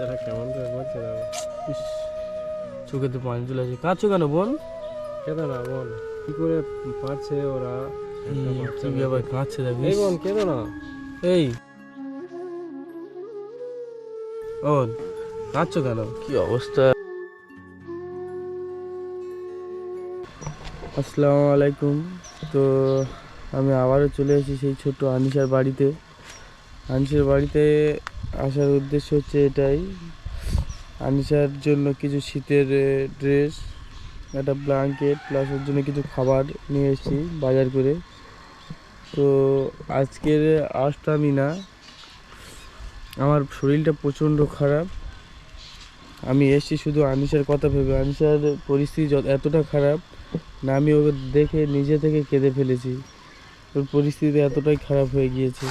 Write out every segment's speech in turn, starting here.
বাচ্চারা কেমন করে বলছে দেখো। ইস, চোখে তো পানি চলে আসে। কাঁদছো কেন বোন? কেঁদো না বোন? কি করে পারছে ওরা? একটা বাচ্চা কি আবার কাঁদছে দেখ এই বোন কেঁদো না। এই। বোন কাঁদছো কেন? কি অবস্থা? আসসালামু আলাইকুম। তো আমি আবারও চলে এসেছি সেই ছোট্ট আনিসার বাড়িতে। আনিসার বাড়িতে আসার উদ্দেশ্য হচ্ছে এটাই। আনিসার জন্য কিছু শীতের ড্রেস একটা ব্ল্যাঙ্কেট প্লাস ওর জন্য কিছু খাবার নিয়ে এসেছি বাজার করে। তো আজকের আমি না আমার শরীরটা প্রচণ্ড খারাপ। আমি এসেছি শুধু আনিসার কথা ভেবে। আনিসার পরিস্থিতি এতটা খারাপ না, আমি ওকে দেখে নিজে থেকে কেঁদে ফেলেছি। ওর পরিস্থিতি এতটাই খারাপ হয়ে গিয়েছে।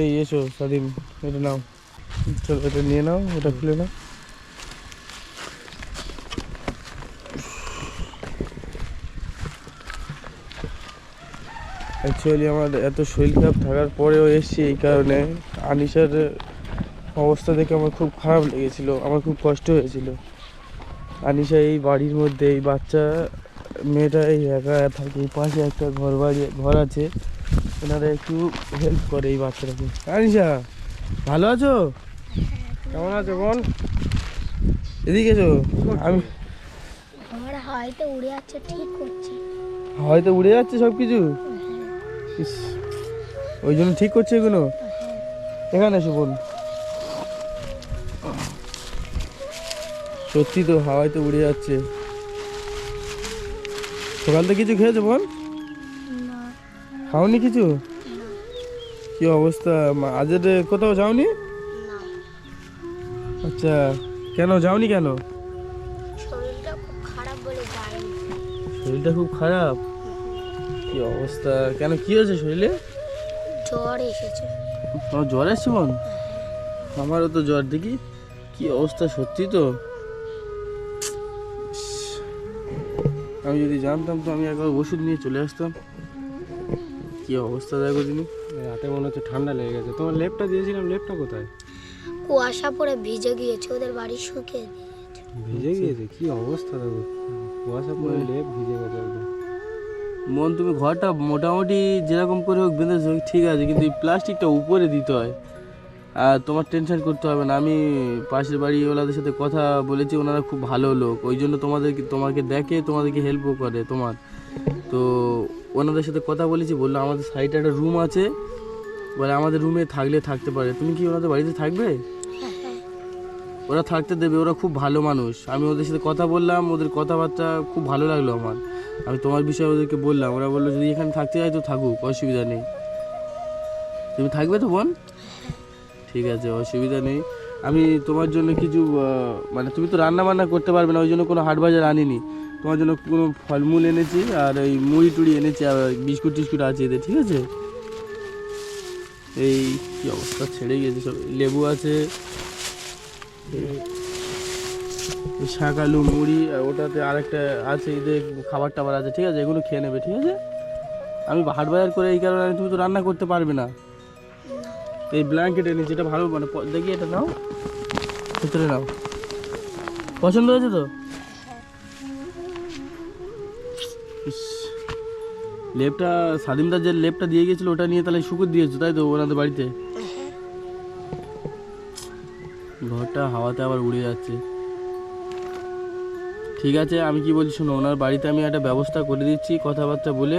এই, এসো স্বাধীন এটা নাও। চলো, এটা নিয়ে নাও ওটা খুলে নাও। অ্যাকচুয়ালি আমার এত শরীর খারাপ থাকার পরেও এসেছি এই কারণে। আনিসার অবস্থা দেখে আমার খুব খারাপ লেগেছিল, আমার খুব কষ্ট হয়েছিল। আনিসা এই বাড়ির মধ্যে, এই বাচ্চা মেয়েটা এই একা থাকে পাশে একটা ঘর বাড়ি, ঘর আছে। ওনারা একটু হেল্প করে এই বাচ্চাটাকে। আনিসা ভালো আছো? কেমন আছে বোন? এদিকে এসো। আমি আমার হয়তো উড়ে যাচ্ছে ঠিক করছি। হয়তো উড়ে যাচ্ছে সব কিছু ওই জন্য ঠিক করছে এগুলো? এখানে এসো বোন। সত্যি তো হাওয়ায় তো উড়ে যাচ্ছে। সকাল থেকে কিছু খেয়েছো বোন? না। খাওনি কিছু? কি অবস্থা? আজের কোথাও যাওনি? না আচ্ছা কেন? যাওনি কেন? শরীরটা খুব খারাপ বলে যায়নি শরীরটা খুব খারাপ? কি অবস্থা? কেন কি হয়েছে শরীরে? জ্বর এসেছে। তোমার জ্বর আসছে বোন আমারও তো জ্বর দেখি। কি অবস্থা সত্যি তো? আমি যদি জানতাম তো আমি একবার ওষুধ নিয়ে চলে আসতাম। কি অবস্থা দেখো তিনি রাতে মনে হচ্ছে ঠান্ডা লেগে গেছে। তোমার লেপটা দিয়েছিলাম লেপটা কোথায়? কুয়াশা পরে ভিজে গিয়েছে ওদের বাড়ি শুকিয়ে দিয়েছে ভিজে গিয়েছে? কি অবস্থা দেখো কুয়াশা পরে লেপ ভিজে গেছে মন তুমি ঘরটা মোটামুটি যেরকম করে হোক বেঁধেছো ঠিক আছে কিন্তু এই প্লাস্টিকটা উপরে দিতে হয়। আর তোমার টেনশন করতে হবে না আমি পাশের বাড়ি বাড়িওয়ালাদের সাথে কথা বলেছি ওনারা খুব ভালো লোক। ওই জন্য তোমাদেরকে তোমাকে দেখে তোমাদেরকে হেল্পও করে তোমার। তো ওনাদের সাথে কথা বলেছি বলল আমাদের সাইডে একটা রুম আছে বলে আমাদের রুমে থাকলে থাকতে পারে। তুমি কি ওনাদের বাড়িতে থাকবে? ওরা থাকতে দেবে, ওরা খুব ভালো মানুষ। আমি ওদের সাথে কথা বললাম, ওদের কথাবার্তা খুব ভালো লাগল আমার। আমি তোমার বিষয়ে ওদেরকে বললাম, ওরা বলল যদি এখানে থাকতে চাই তো থাকুক, অসুবিধা নেই। তুমি থাকবে তো বোন? ঠিক আছে, অসুবিধা নেই। আমি তোমার জন্য কিছু মানে তুমি তো রান্না বান্না করতে পারবে না, ওই জন্য কোনো হাট বাজার আনিনি। তোমার জন্য কোনো ফলমূল এনেছি, আর ওই মুড়ি টুড়ি এনেছি, আর বিস্কুট টিস্কুট আছে এদের, ঠিক আছে? এই কি অবস্থা? ছেড়ে গেছে সব। লেবু আছে। শাক, আলু, মুড়ি, আর ওটাতে আরেকটা আছে এদের খাবার টাবার আছে, ঠিক আছে? এগুলো খেয়ে নেবে, ঠিক আছে? আমি হাট বাজার করে এই কারণে তুমি তো রান্না করতে পারবে না। এই ব্ল্যাঙ্কেট এনেছি এটা ভালো মানে দেখি এটা নাও। ভিতরে নাও। পছন্দ হয়েছে তো? লেপটা, সাদিমদার যে লেপটা দিয়ে গেছিল ওটা নিয়ে তাহলে শুকুর দিয়েছ, তাই তো, ওনাদের বাড়িতে? ঘরটা হাওয়াতে আবার উড়ে যাচ্ছে। ঠিক আছে, আমি কি বলছি, শোনো, ওনার বাড়িতে আমি একটা ব্যবস্থা করে দিচ্ছি, কথাবার্তা বলে।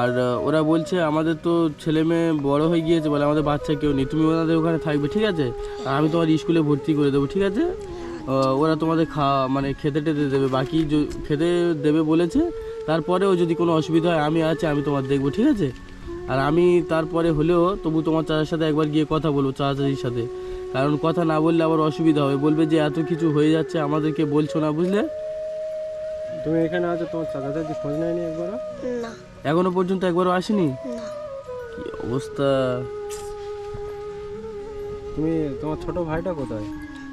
আর ওরা বলছে, আমাদের তো ছেলে মেয়ে বড় হয়ে গিয়েছে বলে আমাদের বাচ্চা কেউ নেই। তুমি ওনাদের ওখানে থাকবে, ঠিক আছে? আর আমি তোমার স্কুলে ভর্তি করে দেবো, ঠিক আছে? ওরা তোমাদের খা মানে খেতে টেতে দেবে, বাকি খেতে দেবে বলেছে তারপরেও যদি কোনো অসুবিধা হয় আমি আছি আমি তোমার দেখব ঠিক আছে? আর আমি তারপরে হলেও তবু তোমার চাচার সাথে একবার গিয়ে কথা বলব চাচা চাচির সাথে। কারণ কথা না বললে আবার অসুবিধা হবে। বলবে যে এত কিছু হয়ে যাচ্ছে আমাদেরকে বলছো না বুঝলে? তুমি এখানে আছো তোমার চাচা চাচি খোঁজ নেয়নি একবারও? না। এখনও পর্যন্ত একবারও আসেনি? না। কি অবস্থা? তুমি তোমার ছোট ভাইটা কোথায়?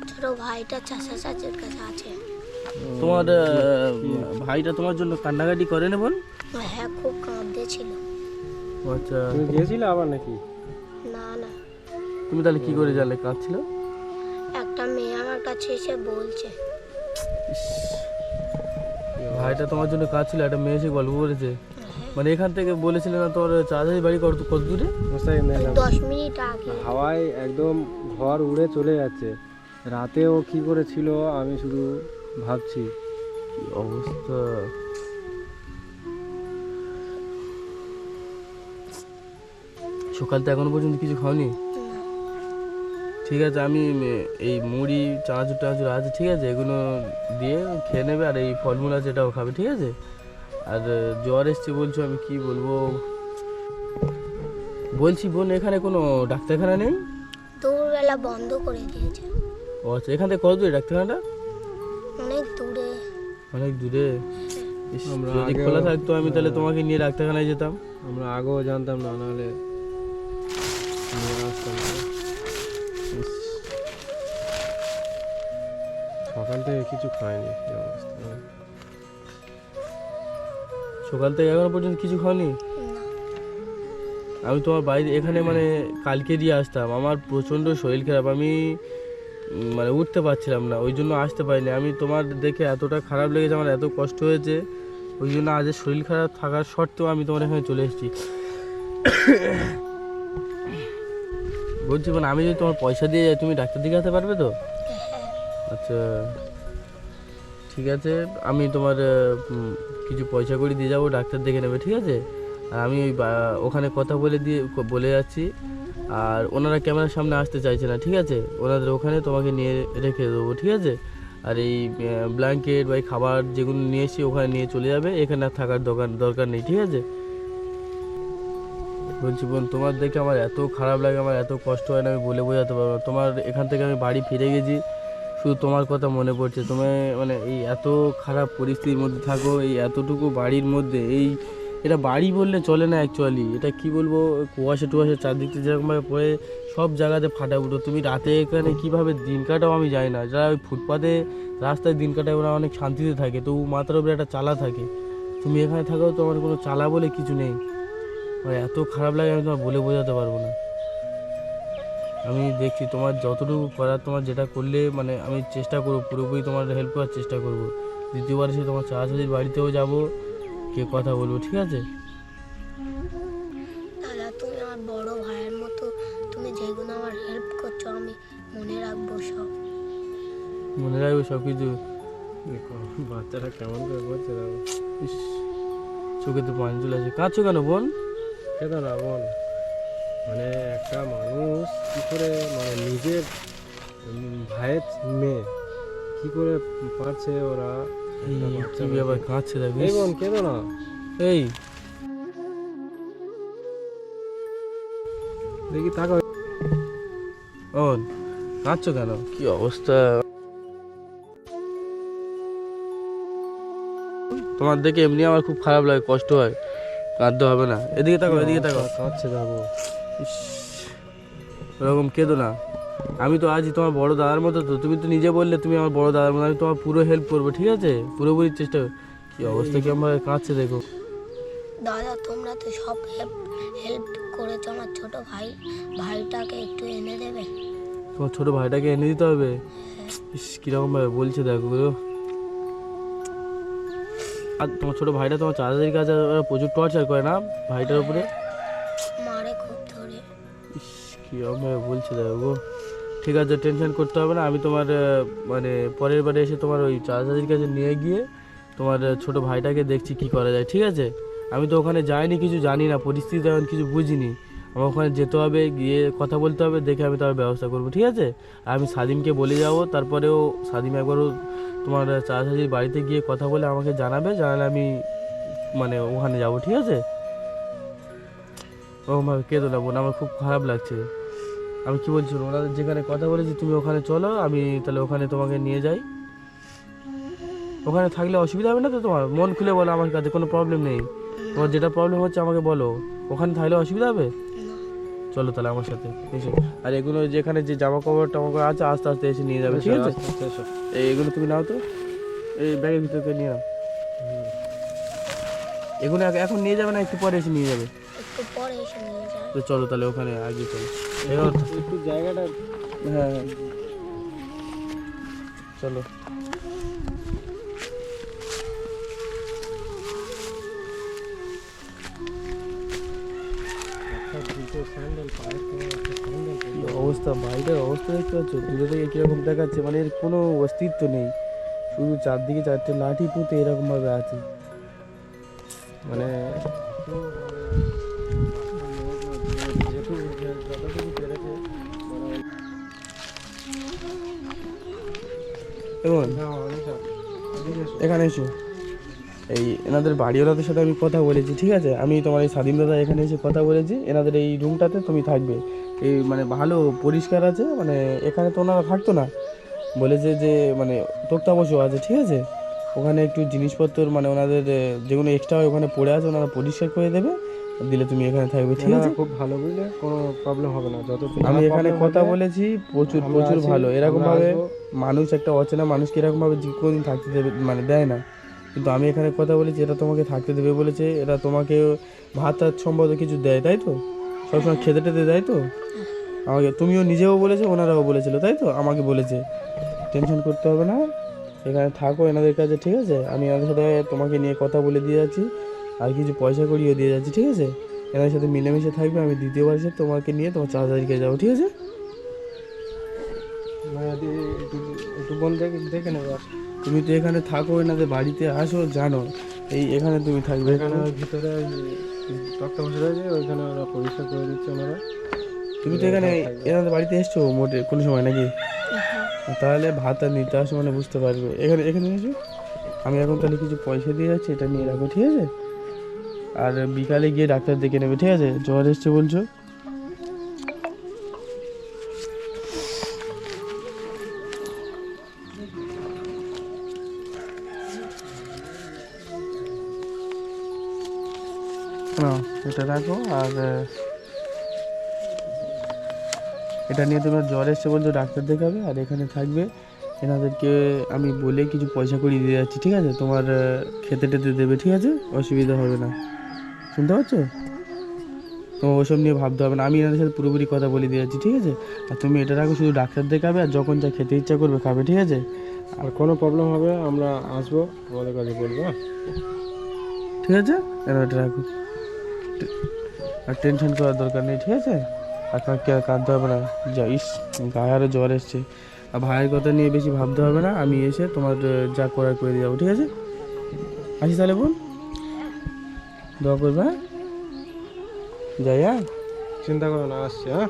ছোট ভাইটা চাষা চাচের কাছে আছে। তোমার ভাইটা তোমার জন্য কান্নাকাটি করে না বোন হ্যাঁ খুব কাঁদতে ছিল আচ্ছা। তুমি গিয়েছিলে আবার নাকি? না না। তুমি তাহলে কি করে জানলে? কাঁদছিল? একটা মেয়ে আমার কাছে এসে বলছে। ভাইটা তোমার জন্য কাজ ছিল একটা মেয়ে এসে গল্প করেছে। মানে এখান থেকে বলেছিলে না তোর চাচাদের বাড়ি কত কত দূরে দশ মিনিট আগে। হাওয়ায় একদম ঘর উড়ে চলে যাচ্ছে। রাতে ও কি করেছিল আমি শুধু ভাবছি। কি অবস্থা? সকাল তো এখনও পর্যন্ত কিছু খাওনি? ঠিক আছে আমি এই মুড়ি চানাচুর টানাচুর আছে ঠিক আছে এগুলো দিয়ে খেয়ে নেবে আর এই ফলমূল আছে এটাও খাবে ঠিক আছে? আর জ্বর এসছে বলছো আমি কি বলব? বলছি বোন এখানে কোনো ডাক্তারখানা নেই? দুপুরবেলা বন্ধ করে দিয়েছে। ও আচ্ছা এখান থেকে কত দূরে ডাক্তারখানাটা? অনেক দূরে। আমরা যদি খোলা থাকতো আমি তাহলে তোমাকে নিয়ে ডাক্তারখানায় যেতাম। আমরা আগেও জানতাম না নাহলে সকাল থেকে কিছু খাইনি সকাল থেকে এখনও পর্যন্ত কিছু খাওনি? আমি তোমার বাড়িতে এখানে মানে কালকে দিয়ে আসতাম। আমার প্রচণ্ড শরীর খারাপ। আমি মানে উঠতে পারছিলাম না, ওই জন্য আসতে পারিনি। আমি তোমার দেখে এতটা খারাপ লেগেছে, আমার এত কষ্ট হয়েছে, ওই জন্য আজ শরীর খারাপ থাকার সত্ত্বেও আমি তোমার এখানে চলে এসেছি। বলছি মানে আমি যদি তোমার পয়সা দিয়ে যাই, তুমি ডাক্তার দেখাতে পারবে তো? আচ্ছা ঠিক আছে, আমি তোমার কিছু পয়সা করে দিয়ে যাব, ডাক্তার দেখে নেবে, ঠিক আছে? আর আমি ওই ওখানে কথা বলে দিয়ে, বলে যাচ্ছি। আর ওনারা ক্যামেরার সামনে আসতে চাইছে না, ঠিক আছে? ওনাদের ওখানে তোমাকে নিয়ে রেখে দেবো, ঠিক আছে? আর এই ব্ল্যাঙ্কেট বা এই খাবার যেগুলো নিয়ে এসেছি ওখানে নিয়ে চলে যাবে, এখানে আর থাকার দোকান, দরকার নেই, ঠিক আছে? বলছি, বোন, তোমার দেখে আমার এত খারাপ লাগে, আমার এত কষ্ট হয় না, আমি বলে বোঝাতে পারব তোমার এখান থেকে আমি বাড়ি ফিরে গেছি, শুধু তোমার কথা মনে পড়ছে। তুমি মানে এই এত খারাপ পরিস্থিতির মধ্যে থাকো, এই এতটুকু বাড়ির মধ্যে, এই এটা বাড়ি বললে চলে না অ্যাকচুয়ালি এটা কি বলব? কুয়াশা টুয়াশা চারদিক যেরকমভাবে পড়ে, সব জায়গাতে ফাটা উঠো। তুমি রাতে এখানে কীভাবে দিন কাটাও আমি যাই না। যারা ওই ফুটপাতে রাস্তায় দিন কাটায়, ওরা অনেক শান্তিতে থাকে। তবু মাথার উপরে একটা চালা থাকে। তুমি এখানে থাকো, তোমার কোনো চালা বলে কিছু নেই। মানে এত খারাপ লাগে, আমি তোমার বলে বোঝাতে পারব না। আমি দেখছি তোমার যতটুকু করার, তোমার যেটা করলে মানে আমি চেষ্টা করব, পুরোপুরি তোমার হেল্প করার চেষ্টা করব। দ্বিতীয়বার এসে তোমার চাচাদের বাড়িতেও যাব। কে কথা বলব ঠিক আছে? দাদা তুমি আমার বড় ভাইয়ের মতো তুমি যেগুলো আমার হেল্প করছ আমি মনে রাখব সব। মনে রাখবে সব কিছু দেখো বাচ্চাটা কেমন করে বলছে ইস, চোখে তো পানি চলে আসে কাঁদছো কেন বোন? খেতো না বল মানে একটা মানুষ কি করে মানে নিজের ভাইয়ের মেয়ে কি করে পারছে ওরা? তুমি আবার কাঁদছে দেখ বোন কেঁদো না। এই। দেখি তাকাও। ও কাঁদছো কেন? কি অবস্থা? তোমার দেখে এমনি আমার খুব খারাপ লাগে কষ্ট হয়। কাঁদতে হবে না। এদিকে তাকাও এদিকে তাকাও। কাঁদছে যাব। ইস, ওরকম কেঁদো না। আমি তো আজই তোমার বড় দাদার মতো তো তুমি তো নিজে বললে তুমি আমার বড় দাদার মতো আমি তোমার পুরো হেল্প করব ঠিক আছে? পুরোপুরি চেষ্টা কি অবস্থা কি আমার কাঁদছে দেখো। দাদা তোমরা তো সব হেল্প হেল্প করেছ আমার ছোট ভাই ভাইটাকে একটু এনে দেবে? তোমার ছোট ভাইটাকে এনে দিতে হবে? ইস কীরকম ভাবে বলছে দেখো। আর তোমার ছোট ভাইটা তোমার চাচাদের কাছে প্রচুর টর্চার করে না ভাইটার উপরে? মারে খুব ধরে। ইস দেখো গো। ঠিক আছে টেনশন করতে হবে না। আমি তোমার মানে পরের বারে এসে তোমার ওই চাচাদের কাছে নিয়ে গিয়ে তোমার ছোট ভাইটাকে দেখছি কি করা যায়, ঠিক আছে? আমি তো ওখানে যাইনি, কিছু জানি না, পরিস্থিতি তেমন কিছু বুঝিনি। আমার ওখানে যেতে হবে, গিয়ে কথা বলতে হবে, দেখে আমি তার ব্যবস্থা করব, ঠিক আছে? আর আমি সাদিমকে বলে যাব, তারপরেও সাদিম একবারও তোমার চাচাজির বাড়িতে গিয়ে কথা বলে আমাকে জানাবে, জানালে আমি মানে ওখানে যাব, ঠিক আছে? ও মা কেঁদো না বোন? আমার খুব খারাপ লাগছে। আমি কি বলছি ওনাদের যেখানে কথা বলেছি তুমি ওখানে চলো আমি তাহলে ওখানে তোমাকে নিয়ে যাই। ওখানে থাকলে অসুবিধা হবে না তো তোমার? মন খুলে বলো আমার কাছে কোনো প্রবলেম নেই। তোমার যেটা প্রবলেম হচ্ছে আমাকে বলো। ওখানে থাকলে অসুবিধা হবে? চলো তাহলে আমার সাথে এসো। আর এগুলো যেখানে যে জামা কাপড় টামা কাপড় আছে আস্তে আস্তে এসে নিয়ে যাবে ঠিক আছে। এই এগুলো তুমি নাও তো। এই ব্যাগের ভিতরে নিয়ে নাও। এগুলো এখন নিয়ে যাবে না একটু পরে এসে নিয়ে যাবে। একটু পরে এসে নিয়ে যাবে তো চলো তাহলে ওখানে আগে চলো এবার একটু জায়গাটা হ্যাঁ হ্যাঁ। চলো। অবস্থা? বাড়িটার অবস্থা দেখতে পাচ্ছ? দূরে থেকে কীরকম দেখাচ্ছে? মানে এর কোনো অস্তিত্ব নেই। শুধু চারদিকে চারটে লাঠি পুঁতে এরকম ভাবে আছে। মানে এমন। এখানে এসো। এই এনাদের বাড়িওয়ালাদের সাথে আমি কথা বলেছি ঠিক আছে? আমি তোমার এই স্বাধীন দাদা এখানে এসে কথা বলেছি। এনাদের এই রুমটাতে তুমি থাকবে। এই মানে ভালো পরিষ্কার আছে মানে এখানে তো ওনারা থাকতো না। বলেছে যে মানে তক্তাবসও আছে ঠিক আছে? ওখানে একটু জিনিসপত্র মানে ওনাদের যেগুলো এক্সট্রা হয় ওখানে পড়ে আছে ওনারা পরিষ্কার করে দেবে। দিলে তুমি এখানে থাকবে ঠিক আছে? খুব ভালো বুঝলে কোনো প্রবলেম হবে না যত আমি এখানে কথা বলেছি প্রচুর প্রচুর ভালো। এরকম ভাবে মানুষ একটা অচেনা মানুষকে এরকম ভাবে কোনোদিন থাকতে দেবে মানে দেয় না। কিন্তু আমি এখানে কথা বলেছি এটা তোমাকে থাকতে দেবে বলেছে এটা তোমাকে ভাত টাত সম্ভবত কিছু দেয় তাই তো? সবসময় খেতে টেতে দেয় তো? আমাকে তুমিও নিজেও বলেছ ওনারাও বলেছিল তাই তো? আমাকে বলেছে। টেনশন করতে হবে না। এখানে থাকো এনাদের কাছে ঠিক আছে? আমি এনাদের সাথে তোমাকে নিয়ে কথা বলে দিয়ে যাচ্ছি। আর কিছু পয়সা করিয়ে দিয়ে যাচ্ছি ঠিক আছে? এনার সাথে মিলেমিশে থাকবে আমি দ্বিতীয়বার এসে তোমাকে নিয়ে তোমার চাচাদিকে যাব ঠিক আছে? একটু একটু বোন দেখে দেখে নেবে। তুমি তো এখানে থাকো এনাদের বাড়িতে আসো জানো। এই এখানে তুমি থাকবে। এখানে ভিতরে তক্তা বসে রয়েছে ওইখানে ওরা পরিষ্কার করে দিচ্ছে ওনারা। তুমি তো এখানে এনাদের বাড়িতে এসছো মোটে কোনো সময় নাকি? তাহলে ভাত আর নিতে আসো মানে বুঝতে পারবে। এখানে এখানে এসো। আমি এখন তাহলে কিছু পয়সা দিয়ে যাচ্ছি এটা নিয়ে রাখো ঠিক আছে? আর বিকালে গিয়ে ডাক্তার দেখে নেবে, ঠিক আছে? জ্বর এসছে বলছো? এটা রাখো আর এটা নিয়ে তোমার জ্বর এসছে বলছো, ডাক্তার দেখাবে আর এখানে থাকবে। এনাদেরকে আমি বলে কিছু পয়সা করিয়ে দিয়ে যাচ্ছি, ঠিক আছে? তোমার খেতে টেতে দেবে, ঠিক আছে? অসুবিধা হবে না। শুনতে পাচ্ছ? তোমার ওসব নিয়ে ভাবতে হবে না। আমি এনাদের সাথে পুরোপুরি কথা বলে দিয়ে যাচ্ছি ঠিক আছে? আর তুমি এটা রাখো শুধু ডাক্তার দেখাবে আর যখন যা খেতে ইচ্ছা করবে খাবে ঠিক আছে? আর কোনো প্রবলেম হবে আমরা আসব তোমাদের কাছে বলব হ্যাঁ? ঠিক আছে? এবার এটা রাখো। আর টেনশন করার দরকার নেই ঠিক আছে? আর কাকে আর কাঁদতে হবে না। যা ইস গায়ে আরও জ্বর এসছে। আর ভাইয়ের কথা নিয়ে বেশি ভাবতে হবে না। আমি এসে তোমার যা করার করে দিয়ে যাব ঠিক আছে? আসি তাহলে বোন। দোয়া করবে? যাই হ্যাঁ চিন্তা করো না আসছি হ্যাঁ?